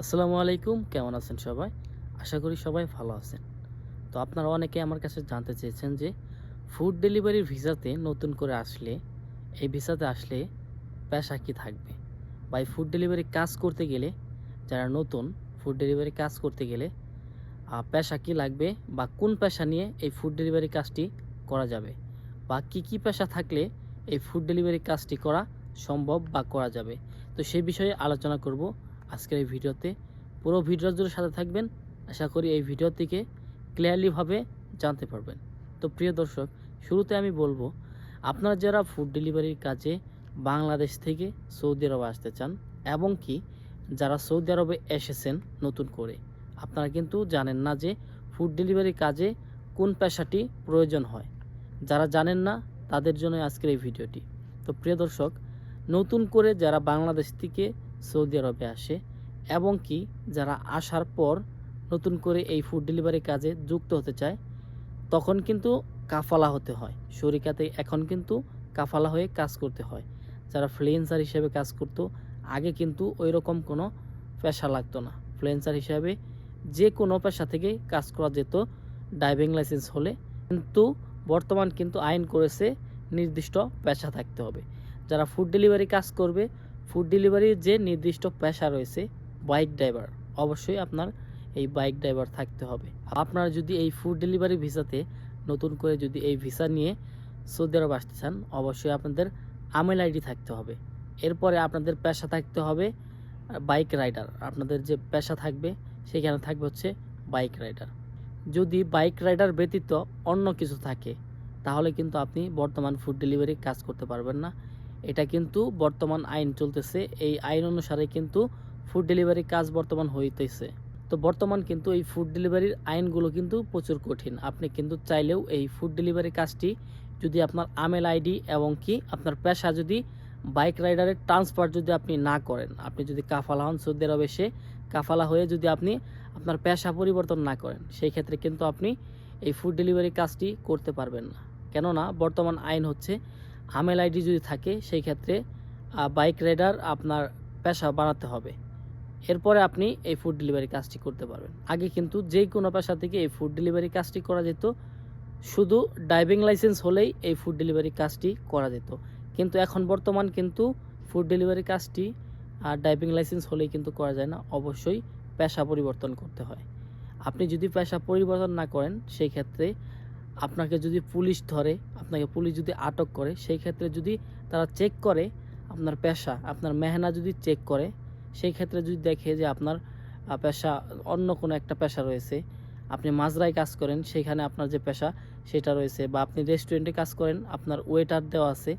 আসসালামু আলাইকুম, কেমন আছেন সবাই? আশা করি সবাই ভালো আছেন। তো আপনারা অনেকে আমার কাছে জানতে চেয়েছেন যে ফুড ডেলিভারির ভিসাতে নতুন করে আসলে, এই ভিসাতে আসলে পেশা কি থাকবে? বা এই ফুড ডেলিভারি কাজ করতে গেলে, যারা নতুন ফুড ডেলিভারি কাজ করতে গেলে পেশা কি লাগবে বা কোন পেশা নিয়ে এই ফুড ডেলিভারি কাজটি করা যাবে? বা কি কি পেশা থাকলে এই ফুড ডেলিভারি কাজটি করা সম্ভব বা করা যাবে? তো সেই বিষয়ে আলোচনা করব। আজকের এই ভিডিওতে পুরো ভিডিও জুড়ে সাথে থাকবেন। আশা করি এই ভিডিও থেকে ক্লিয়ারলিভাবে জানতে পারবেন। তো প্রিয় দর্শক, শুরুতে আমি বলব, আপনারা যারা ফুড ডেলিভারির কাজে বাংলাদেশ থেকে সৌদি আরবে আসতে চান এবং কি যারা সৌদি আরবে এসেছেন নতুন করে, আপনারা কিন্তু জানেন না যে ফুড ডেলিভারি কাজে কোন পেশাটি প্রয়োজন হয়। যারা জানেন না, তাদের জন্য আজকের এই ভিডিওটি। তো প্রিয় দর্শক, নতুন করে যারা বাংলাদেশ থেকে সৌদি আরবে আসে এবং কি যারা আসার পর নতুন করে এই ফুড ডেলিভারি কাজে যুক্ত হতে চায়, তখন কিন্তু কাফালা হতে হয়। শরিকাতে এখন কিন্তু কাফালা হয়ে কাজ করতে হয়। যারা ফ্রিল্যান্সার হিসেবে কাজ করতো, আগে কিন্তু ওই রকম কোনো পেশা লাগতো না। ফ্রিল্যান্সার হিসাবে যে কোনো পেশা থেকে কাজ করা যেত ড্রাইভিং লাইসেন্স হলে। কিন্তু বর্তমান কিন্তু আইন করেছে নির্দিষ্ট পেশা থাকতে হবে। যারা ফুড ডেলিভারি কাজ করবে ফুড ডেলিভারির যে নির্দিষ্ট পেশা রয়েছে বাইক ড্রাইভার অবশ্যই আপনার এই বাইক ড্রাইভার থাকতে হবে। আপনারা যদি এই ফুড ডেলিভারি ভিসাতে নতুন করে যদি এই ভিসা নিয়ে সৌদি আরব আসতে চান, অবশ্যই আপনাদের আমেল আইডি থাকতে হবে। এরপরে আপনাদের পেশা থাকতে হবে বাইক রাইডার আপনাদের যে পেশা থাকবে, সেখানে থাকবে হচ্ছে বাইক রাইডার যদি বাইক রাইডার ব্যতীত অন্য কিছু থাকে, তাহলে কিন্তু আপনি বর্তমান ফুড ডেলিভারি কাজ করতে পারবেন না। এটা কিন্তু বর্তমান আইন চলতেছে। এই আইন অনুসারে কিন্তু ফুড ডেলিভারি কাজ বর্তমান হইতেছে। তো বর্তমান কিন্তু এই ফুড ডেলিভারির আইনগুলো কিন্তু প্রচুর কঠিন। আপনি কিন্তু চাইলেও এই ফুড ডেলিভারি কাজটি যদি আপনার আমেল আইডি এবং কি আপনার পেশা যদি বাইক রাইডারের ট্রান্সফার যদি আপনি না করেন, আপনি যদি কাফালা হন সৌদি আরবে এসে কাফালা হয়ে যদি আপনি আপনার পেশা পরিবর্তন না করেন, সেই ক্ষেত্রে কিন্তু আপনি এই ফুড ডেলিভারি কাজটি করতে পারবেন না। কেননা বর্তমান আইন হচ্ছে আমেল আইডি যদি থাকে, সেই ক্ষেত্রে বাইক রাইডার আপনার পেশা বানাতে হবে। এরপরে আপনি এই ফুড ডেলিভারি কাজটি করতে পারবেন। আগে কিন্তু যে কোনো পেশা থেকে এই ফুড ডেলিভারি কাজটি করা যেত। শুধু ড্রাইভিং লাইসেন্স হলেই এই ফুড ডেলিভারি কাজটি করা যেত। কিন্তু এখন বর্তমান কিন্তু ফুড ডেলিভারি কাজটি আর ড্রাইভিং লাইসেন্স হলেই কিন্তু করা যায় না। অবশ্যই পেশা পরিবর্তন করতে হয়। আপনি যদি পেশা পরিবর্তন না করেন, সেই ক্ষেত্রে আপনাকে যদি পুলিশ ধরে, আপনাকে পুলিশ যদি আটক করে, সেই ক্ষেত্রে যদি তারা চেক করে আপনার পেশা, আপনার মেহনা যদি চেক করে, সেই ক্ষেত্রে যদি দেখে যে আপনার পেশা অন্য কোনো একটা পেশা রয়েছে, আপনি মাজরায় কাজ করেন, সেখানে আপনার যে পেশা সেটা রয়েছে বা আপনি রেস্টুরেন্টে কাজ করেন, আপনার ওয়েটার দেওয়া আছে,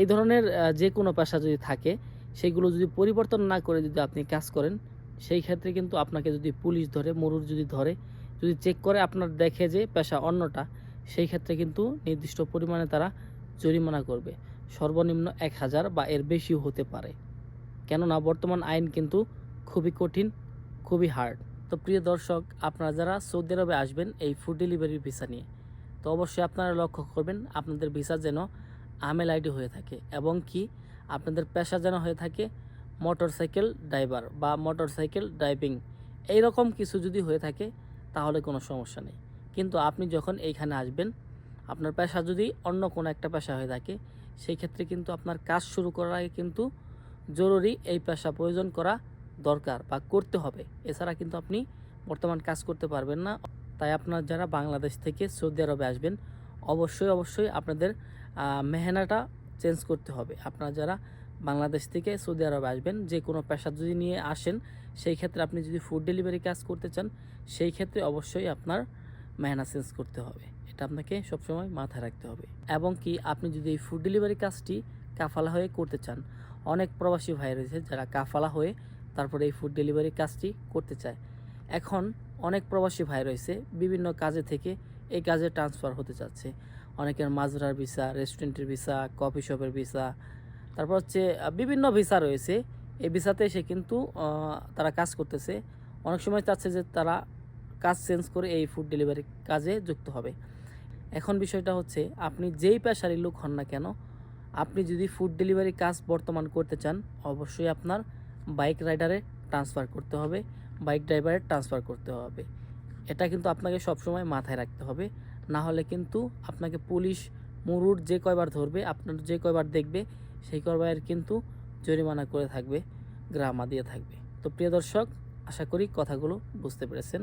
এই ধরনের যে কোনো পেশা যদি থাকে, সেগুলো যদি পরিবর্তন না করে যদি আপনি কাজ করেন, সেই ক্ষেত্রে কিন্তু আপনাকে যদি পুলিশ ধরে, মরুর যদি ধরে, যদি চেক করে আপনার দেখে যে পেশা অন্যটা সেই ক্ষেত্রে কিন্তু নির্দিষ্ট পরিমাণে তারা জরিমানা করবে। সর্বনিম্ন এক হাজার বা এর বেশিও হতে পারে। কেননা বর্তমান আইন কিন্তু খুবই কঠিন, খুবই হার্ড তো প্রিয় দর্শক, আপনারা যারা সৌদি আরবে আসবেন এই ফুড ডেলিভারির ভিসা নিয়ে, তো অবশ্যই আপনারা লক্ষ্য করবেন আপনাদের ভিসা যেন আমেল আইডি হয়ে থাকে এবং কি আপনাদের পেশা যেন হয়ে থাকে মোটর সাইকেল ড্রাইভার বা মোটর সাইকেল ড্রাইভিং এইরকম কিছু যদি হয়ে থাকে, তাহলে কোনো সমস্যা নেই। কিন্তু আপনি যখন এইখানে আসবেন, আপনার পেশা যদি অন্য কোনো একটা পেশা হয়ে থাকে, সেই ক্ষেত্রে কিন্তু আপনার কাজ শুরু করার আগে কিন্তু জরুরি এই পেশা প্রয়োজন করা দরকার বা করতে হবে। এছাড়া কিন্তু আপনি বর্তমান কাজ করতে পারবেন না। তাই আপনার যারা বাংলাদেশ থেকে সৌদি আরবে আসবেন, অবশ্যই অবশ্যই আপনাদের মেহনাটা চেঞ্জ করতে হবে। আপনারা যারা বাংলাদেশ থেকে সৌদি আরবে আসবেন, যে কোনো পেশা যদি নিয়ে আসেন, সেই ক্ষেত্রে আপনি যদি ফুড ডেলিভারি কাজ করতে চান, সেই ক্ষেত্রে অবশ্যই আপনার মেহনা করতে হবে। এটা আপনাকে সবসময় মাথায় রাখতে হবে। এবং কি, আপনি যদি এই ফুড ডেলিভারি কাজটি কাফালা হয়ে করতে চান, অনেক প্রবাসী ভাই রয়েছে যারা কাফালা হয়ে তারপরে এই ফুড ডেলিভারি কাজটি করতে চায়। এখন অনেক প্রবাসী ভাই রয়েছে, বিভিন্ন কাজে থেকে এই কাজে ট্রান্সফার হতে চাচ্ছে। অনেকের মাজরার ভিসা রেস্টুরেন্টের ভিসা কফি শপের ভিসা তারপর হচ্ছে বিভিন্ন ভিসা রয়েছে। এই ভিসাতে এসে কিন্তু তারা কাজ করতেছে। অনেক সময় চাচ্ছে যে তারা কাজ চেঞ্জ করে এই ফুড ডেলিভারি কাজে যুক্ত হবে। এখন বিষয়টা হচ্ছে, আপনি যেই পেশারই লোক হন না কেন, আপনি যদি ফুড ডেলিভারি কাজ বর্তমান করতে চান, অবশ্যই আপনার বাইক রাইডারে ট্রান্সফার করতে হবে বাইক ড্রাইভারের ট্রান্সফার করতে হবে। এটা কিন্তু আপনাকে সবসময় মাথায় রাখতে হবে, না হলে কিন্তু আপনাকে পুলিশ, মুরুর যে কয়বার ধরবে, আপনার যে কয়বার দেখবে, সেই কয়বার কিন্তু জরিমানা করে থাকবে, গ্রামা দিয়ে থাকবে। তো প্রিয় দর্শক, আশা করি কথাগুলো বুঝতে পেরেছেন।